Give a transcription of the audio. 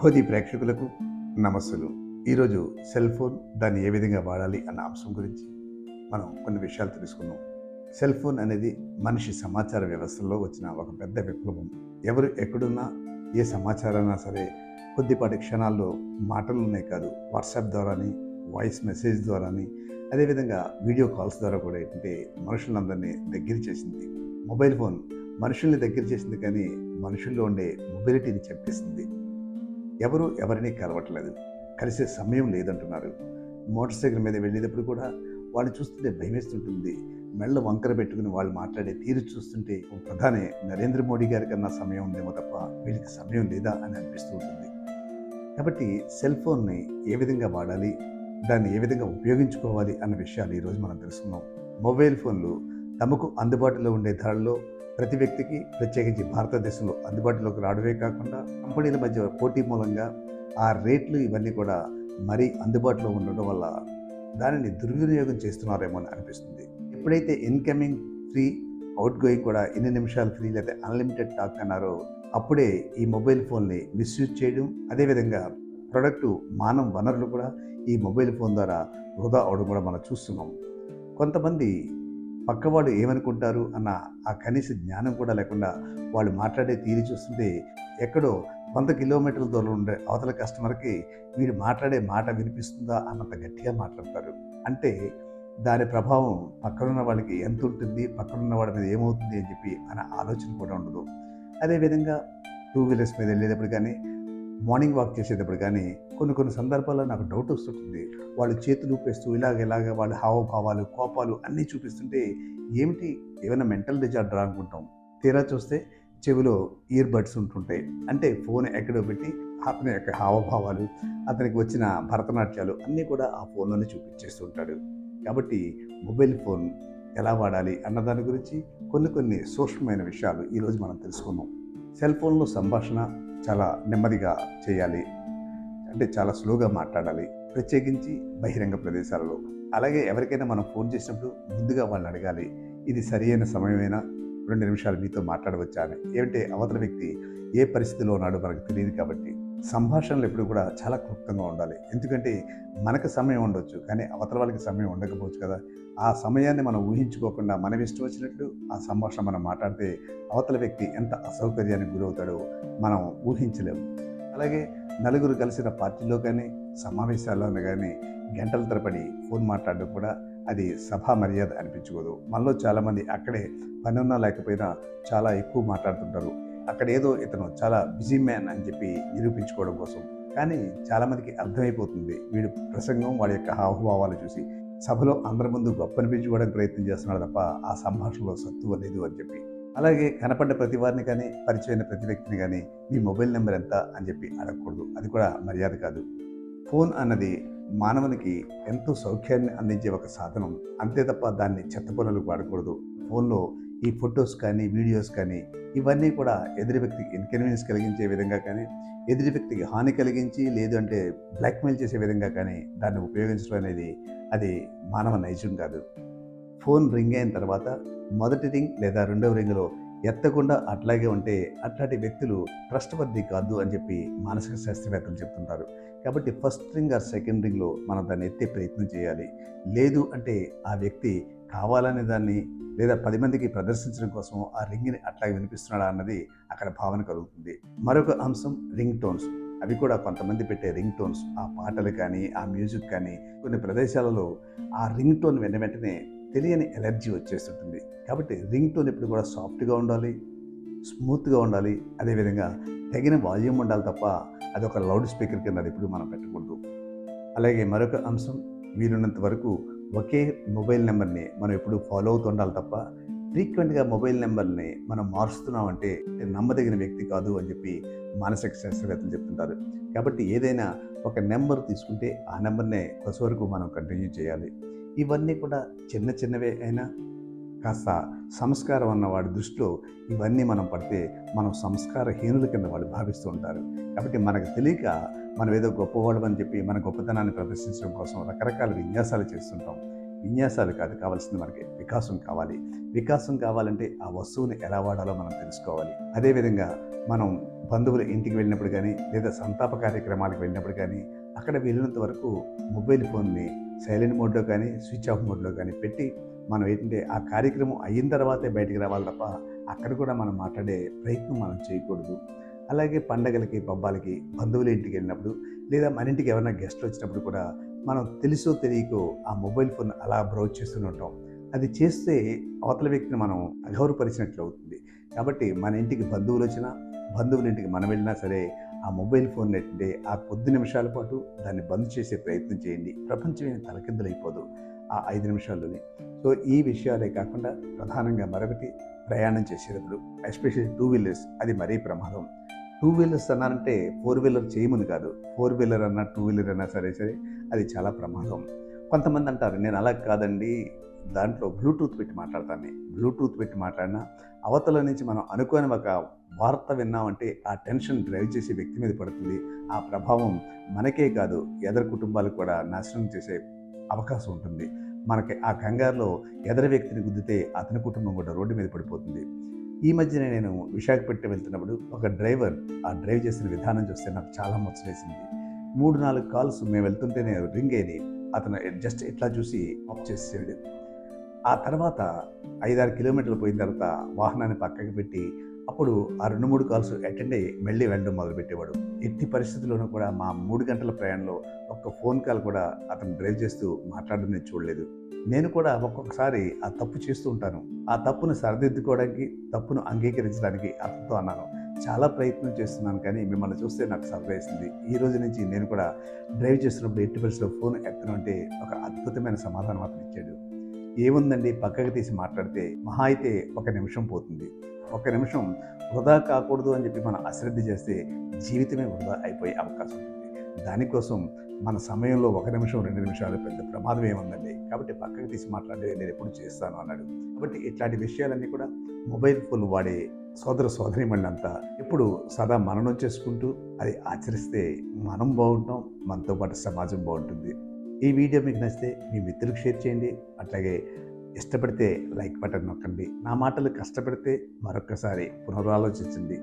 శుభోది ప్రేక్షకులకు నమస్సులు. ఈరోజు cell phone దాన్ని ఏ విధంగా వాడాలి అన్న అంశం గురించి మనం కొన్ని విషయాలు తెలుసుకుందాం. సెల్ ఫోన్ అనేది మనిషి సమాచార వ్యవస్థలో వచ్చిన ఒక పెద్ద విప్లవం. ఎవరు ఎక్కడున్నా ఏ సమాచారాన్నా సరే కొద్దిపాటి క్షణాల్లో మాటలునే కాదు. వాట్సాప్ ద్వారాని వాయిస్ మెసేజ్ ద్వారాని అదేవిధంగా వీడియో కాల్స్ ద్వారా కూడా ఏంటంటే మనుషులందరినీ దగ్గర చేసింది. మొబైల్ ఫోన్ మనుషుల్ని దగ్గర చేసింది కానీ మనుషుల్లో ఉండే మొబిలిటీని చంపేసింది ఎవరు ఎవరిని కలవట్లేదు. కలిసే సమయం లేదంటున్నారు. మోటార్ సైకిల్ మీద వెళ్ళేటప్పుడు కూడా వాళ్ళు చూస్తుంటే భయమేస్తుంటుంది. మెళ్ళ వంకర పెట్టుకుని వాళ్ళు మాట్లాడే తీరు చూస్తుంటే ప్రధాని నరేంద్ర మోడీ గారి కన్నా సమయం ఉందేమో తప్ప వీళ్ళకి సమయం లేదా అని అనిపిస్తూ ఉంటుంది. కాబట్టి సెల్ ఫోన్ని ఏ విధంగా వాడాలి దాన్ని ఏ విధంగా ఉపయోగించుకోవాలి అన్న విషయాలు ఈరోజు మనం తెలుసుకున్నాం. మొబైల్ ఫోన్లు తమకు అందుబాటులో ఉండే ధరల్లో ప్రతి వ్యక్తికి ప్రత్యేకించి భారతదేశంలో అందుబాటులోకి రావడమే కాకుండా కంపెనీల మధ్య పోటీ మూలంగా ఆ రేట్లు ఇవన్నీ కూడా మరీ అందుబాటులో ఉండడం వల్ల దానిని దుర్వినియోగం చేస్తున్నారేమో అని అనిపిస్తుంది. ఎప్పుడైతే ఇన్కమింగ్ ఫ్రీ అవుట్ గోయింగ్ కూడా ఎన్ని నిమిషాలు ఫ్రీ లేదా అన్లిమిటెడ్ టాక్ అన్నారో అప్పుడే ఈ మొబైల్ ఫోన్ని మిస్యూజ్ చేయడం అదేవిధంగా ప్రొడక్టు మానవ వనరులు కూడా ఈ మొబైల్ ఫోన్ ద్వారా వృధా అవడం కూడా మనం చూస్తున్నాం. కొంతమంది పక్కవాడు ఏమనుకుంటారు అన్న ఆ కనీస జ్ఞానం కూడా లేకుండా వాళ్ళు మాట్లాడే తీరు చూస్తుంటే ఎక్కడో వంద కిలోమీటర్ల దూరం ఉండే అవతల కస్టమర్కి వీడు మాట్లాడే మాట వినిపిస్తుందా అన్నంత గట్టిగా మాట్లాడతారు. అంటే దాని ప్రభావం పక్కనున్న వాళ్ళకి ఎంత ఉంటుంది పక్కనున్న వాడి మీద ఏమవుతుంది అని చెప్పి అనే ఆలోచన కూడా ఉండదు. అదేవిధంగా టూ వీలర్స్ మీద వెళ్ళేటప్పుడు కానీ మార్నింగ్ వాక్ చేసేటప్పుడు కానీ కొన్ని కొన్ని సందర్భాల్లో నాకు డౌట్ వస్తుంటుంది. వాళ్ళు చేతులు ఊపేస్తూ ఇలాగ ఇలాగ వాళ్ళ హావభావాలు కోపాలు అన్నీ చూపిస్తుంటే ఏమిటి? ఏమైనా మెంటల్ డిజార్డర్ అనుకుంటాం. తీరా చూస్తే చెవిలో ఇయర్ బడ్స్ ఉంటుంటాయి అంటే ఫోన్ ఎక్కడో పెట్టి అతని యొక్క హావభావాలు అతనికి వచ్చిన భరతనాట్యాలు అన్నీ కూడా ఆ ఫోన్లోనే చూపించేస్తుంటాడు. కాబట్టి మొబైల్ ఫోన్ ఎలా వాడాలి అన్న దాని గురించి కొన్ని కొన్ని సూక్ష్మమైన విషయాలు ఈరోజు మనం తెలుసుకుందాం. సెల్ ఫోన్లో సంభాషణ చాలా నెమ్మదిగా చేయాలి. అంటే చాలా స్లోగా మాట్లాడాలి. ప్రత్యేకించి బహిరంగ ప్రదేశాలలో. అలాగే ఎవరికైనా మనం ఫోన్ చేసినప్పుడు ముందుగా వాళ్ళని అడగాలి ఇది సరి అయిన సమయమైనా? రెండు నిమిషాలు మీతో మాట్లాడవచ్చా? అని. ఏమంటే అవతల వ్యక్తి ఏ పరిస్థితిలో ఉన్నాడో మనకు తెలియదు కాబట్టి సంభాషణలు ఎప్పుడు కూడా చాలా క్లుప్తంగా ఉండాలి. ఎందుకంటే మనకు సమయం ఉండొచ్చు కానీ అవతల వాళ్ళకి సమయం ఉండకపోవచ్చు కదా. ఆ సమయాన్ని మనం ఊహించుకోకుండా మనం ఇష్టం వచ్చినట్లు ఆ సంభాషణ మనం మాట్లాడితే అవతల వ్యక్తి ఎంత అసౌకర్యానికి గురవుతాడో మనం ఊహించలేము. అలాగే నలుగురు కలిసిన పార్టీలో కానీ సమావేశాల్లోనే కానీ గంటల తరబడి ఫోన్ మాట్లాడడం కూడా అది సభా మర్యాద అనిపించుకోదు. మనలో చాలామంది అక్కడే పని ఉన్నా లేకపోయినా చాలా ఎక్కువ మాట్లాడుతుంటారు. అక్కడ ఏదో ఇతను చాలా బిజీ మ్యాన్ అని చెప్పి నిరూపించుకోవడం కోసం. కానీ చాలామందికి అర్థమైపోతుంది. వీడు ప్రసంగం వాడి యొక్క హావభావాలు చూసి సభలో అందరి ముందు గొప్ప అనిపించుకోవడానికి ప్రయత్నం చేస్తున్నాడు తప్ప ఆ సంభాషణలో సత్తువ లేదు అని చెప్పి. అలాగే కనపడ్డ ప్రతి వారిని కానీ పరిచయమైన ప్రతి వ్యక్తిని కానీ మీ మొబైల్ నెంబర్ ఎంత అని చెప్పి అడగకూడదు. అది కూడా మర్యాద కాదు. ఫోన్ అన్నది మానవునికి ఎంతో సౌఖ్యాన్ని అందించే ఒక సాధనం. అంతే తప్ప దాన్ని చెత్త పనులకు వాడకూడదు. ఫోన్లో ఈ ఫొటోస్ కానీ వీడియోస్ కానీ ఇవన్నీ కూడా ఎదురు వ్యక్తికి ఇన్కన్వీనియన్స్ కలిగించే విధంగా కానీ ఎదురు వ్యక్తికి హాని కలిగించి లేదు అంటే బ్లాక్మెయిల్ చేసే విధంగా కానీ దాన్ని ఉపయోగించడం అనేది అది మానవ నైజం కాదు. ఫోన్ రింగ్ అయిన తర్వాత మొదటి రింగ్ లేదా రెండవ రింగ్లో ఎత్తకుండా అట్లాగే ఉంటే అట్లాంటి వ్యక్తులు ట్రస్ట్ వద్దీ కాదు అని చెప్పి మానసిక శాస్త్రవేత్తలు చెప్తుంటారు. కాబట్టి ఫస్ట్ రింగ్ ఆర్ సెకండ్ రింగ్లో మనం దాన్ని ఎత్తే ప్రయత్నం చేయాలి. లేదు అంటే ఆ వ్యక్తి కావాలనే దాన్ని లేదా పది మందికి ప్రదర్శించడం కోసం ఆ రింగ్ని అట్లాగే వినిపిస్తున్నాడా అన్నది అక్కడ భావన కలుగుతుంది. మరొక అంశం రింగ్ టోన్స్. అవి కూడా కొంతమంది పెట్టే రింగ్ టోన్స్. ఆ పాటలు కానీ ఆ మ్యూజిక్ కానీ కొన్ని ప్రదేశాలలో ఆ రింగ్ టోన్ వెంట వెంటనే తెలియని ఎలర్జీ వచ్చేస్తుంటుంది. కాబట్టి రింగ్ టోన్ ఎప్పుడు కూడా సాఫ్ట్గా ఉండాలి స్మూత్గా ఉండాలి. అదేవిధంగా తగిన వాల్యూమ్ ఉండాలి తప్ప అది ఒక లౌడ్ స్పీకర్ కింద అది ఎప్పుడు మనం పెట్టకూడదు. అలాగే మరొక అంశం వీలున్నంత వరకు ఒకే మొబైల్ నెంబర్ని మనం ఎప్పుడు ఫాలో అవుతూ ఉండాలి తప్ప ఫ్రీక్వెంట్గా మొబైల్ నెంబర్ని మనం మారుస్తున్నామంటే నమ్మదగిన వ్యక్తి కాదు అని చెప్పి మానసిక శాస్త్రవేత్తలు చెప్తుంటారు. కాబట్టి ఏదైనా ఒక నెంబర్ తీసుకుంటే ఆ నెంబర్నే కొస వరకు మనం కంటిన్యూ చేయాలి. ఇవన్నీ కూడా చిన్న చిన్నవే అయినా కాస్త సంస్కారం అన్న వాడి దృష్టిలో ఇవన్నీ మనం పడితే మనం సంస్కారహీనుల కింద వాళ్ళు భావిస్తూ ఉంటారు. కాబట్టి మనకు తెలియక మనం ఏదో గొప్పవాడు అని చెప్పి మన గొప్పతనాన్ని ప్రదర్శించడం కోసం రకరకాల విన్యాసాలు చేస్తుంటాం. విన్యాసాలు కాదు కావాల్సింది మనకి వికాసం కావాలి. వికాసం కావాలంటే ఆ వస్తువుని ఎలా వాడాలో మనం తెలుసుకోవాలి. అదేవిధంగా మనం బంధువుల ఇంటికి వెళ్ళినప్పుడు కానీ లేదా సంతాప కార్యక్రమాలకు వెళ్ళినప్పుడు కానీ అక్కడ వెళ్ళినంత వరకు మొబైల్ ఫోన్ని సైలెంట్ మోడ్లో కానీ స్విచ్ ఆఫ్ మోడ్లో కానీ పెట్టి మనం ఏంటంటే ఆ కార్యక్రమం అయిన తర్వాతే బయటికి రావాలి తప్ప అక్కడ కూడా మనం మాట్లాడే ప్రయత్నం మనం చేయకూడదు. అలాగే పండగలకి పబ్బాలకి బంధువుల ఇంటికి వెళ్ళినప్పుడు లేదా మన ఇంటికి ఎవరైనా గెస్ట్లు వచ్చినప్పుడు కూడా మనం తెలుసో తెలియకో ఆ మొబైల్ ఫోన్ అలా బ్రౌజ్ చేస్తూనే ఉంటాం. అది చేస్తే అవతల వ్యక్తిని మనం అగౌరవపరిచినట్లు అవుతుంది. కాబట్టి మన ఇంటికి బంధువులు వచ్చినా బంధువుల ఇంటికి మనం వెళ్ళినా సరే ఆ మొబైల్ ఫోన్ నెట్టే ఆ కొద్ది నిమిషాల పాటు దాన్ని బంద్ చేసే ప్రయత్నం చేయండి. ప్రపంచమైన తలకిందులైపోదు ఆ ఐదు నిమిషాల్లోనే. సో ఈ విషయాలే కాకుండా ప్రధానంగా మరొకటి ప్రయాణం చేసేటప్పుడు ఎస్పెషల్లీ టూ వీలర్స్ అది మరీ ప్రమాదం. టూ వీలర్స్ అన్నారంటే ఫోర్ వీలర్ చేయమని కాదు. ఫోర్ వీలర్ అన్నా టూ వీలర్ అన్నా సరే సరే అది చాలా ప్రమాదం. కొంతమంది అంటారు నేను అలా కాదండి దాంట్లో బ్లూటూత్ పెట్టి మాట్లాడతాను. బ్లూటూత్ పెట్టి మాట్లాడినా అవతల నుంచి మనం అనుకోని ఒక వార్త విన్నామంటే ఆ టెన్షన్ డ్రైవ్ చేసే వ్యక్తి మీద పడుతుంది. ఆ ప్రభావం మనకే కాదు ఎదరు కుటుంబాలకు కూడా నాశనం చేసే అవకాశం ఉంటుంది. మనకి ఆ కంగారులో ఎదరి వ్యక్తిని గుద్దితే అతని కుటుంబం కూడా రోడ్డు మీద పడిపోతుంది. ఈ మధ్యనే నేను విశాఖపట్నం వెళ్తున్నప్పుడు ఒక డ్రైవర్ ఆ డ్రైవ్ చేసిన విధానం చూస్తే నాకు చాలా ముచ్చటేసింది. మూడు నాలుగు కాల్స్ మేము వెళ్తుంటేనే రింగ్ అయ్యి అతను జస్ట్ ఇట్లా చూసి ఆఫ్ చేసేసాడు. ఆ తర్వాత ఐదారు కిలోమీటర్లు పోయిన తర్వాత వాహనాన్ని పక్కకి పెట్టి అప్పుడు ఆ రెండు మూడు కాల్స్ అటెండ్ అయ్యి మళ్ళీ వెళ్ళడం మొదలుపెట్టేవాడు. ఎట్టి పరిస్థితుల్లోనూ కూడా మా మూడు గంటల ప్రయాణంలో ఒక్క ఫోన్ కాల్ కూడా అతను డ్రైవ్ చేస్తూ మాట్లాడడం నేను చూడలేదు. నేను కూడా ఒక్కొక్కసారి ఆ తప్పు చేస్తూ ఉంటాను. ఆ తప్పును సరిదిద్దుకోవడానికి తప్పును అంగీకరించడానికి అతనితో అన్నాను. చాలా ప్రయత్నం చేస్తున్నాను కానీ మిమ్మల్ని చూస్తే నాకు సరదా ఈ రోజు నుంచి నేను కూడా డ్రైవ్ చేస్తున్నప్పుడు ఎట్టి పరిస్థితిలో ఫోన్ ఎత్తను అంటే ఒక అద్భుతమైన సమాధానం అతను ఇచ్చాడు. ఏముందండి? పక్కకి తీసి మాట్లాడితే మహా అయితే ఒక నిమిషం పోతుంది. ఒక నిమిషం వృధా కాకూడదు అని చెప్పి మనం అశ్రద్ధ చేస్తే జీవితమే వృధా అయిపోయే అవకాశం ఉంటుంది. దానికోసం మన సమయంలో ఒక నిమిషం రెండు నిమిషాలు పెద్ద ప్రమాదం ఏముందండి? కాబట్టి పక్కకి తీసి మాట్లాడే నేను ఎప్పుడు చేస్తాను అన్నాడు. కాబట్టి ఇట్లాంటి విషయాలన్నీ కూడా మొబైల్ ఫోన్ వాడే సోదర సోదరి అంతా ఎప్పుడు సదా మననం చేసుకుంటూ అది ఆచరిస్తే మనం బాగుంటాం మనతో పాటు సమాజం బాగుంటుంది. ఈ వీడియో మీకు నచ్చితే మీ మిత్రులకు షేర్ చేయండి. అట్లాగే ఇష్టపడితే లైక్ బటన్ నొక్కండి. నా మాటలు కష్టపడితే మరొక్కసారి పునరాలోచించండి.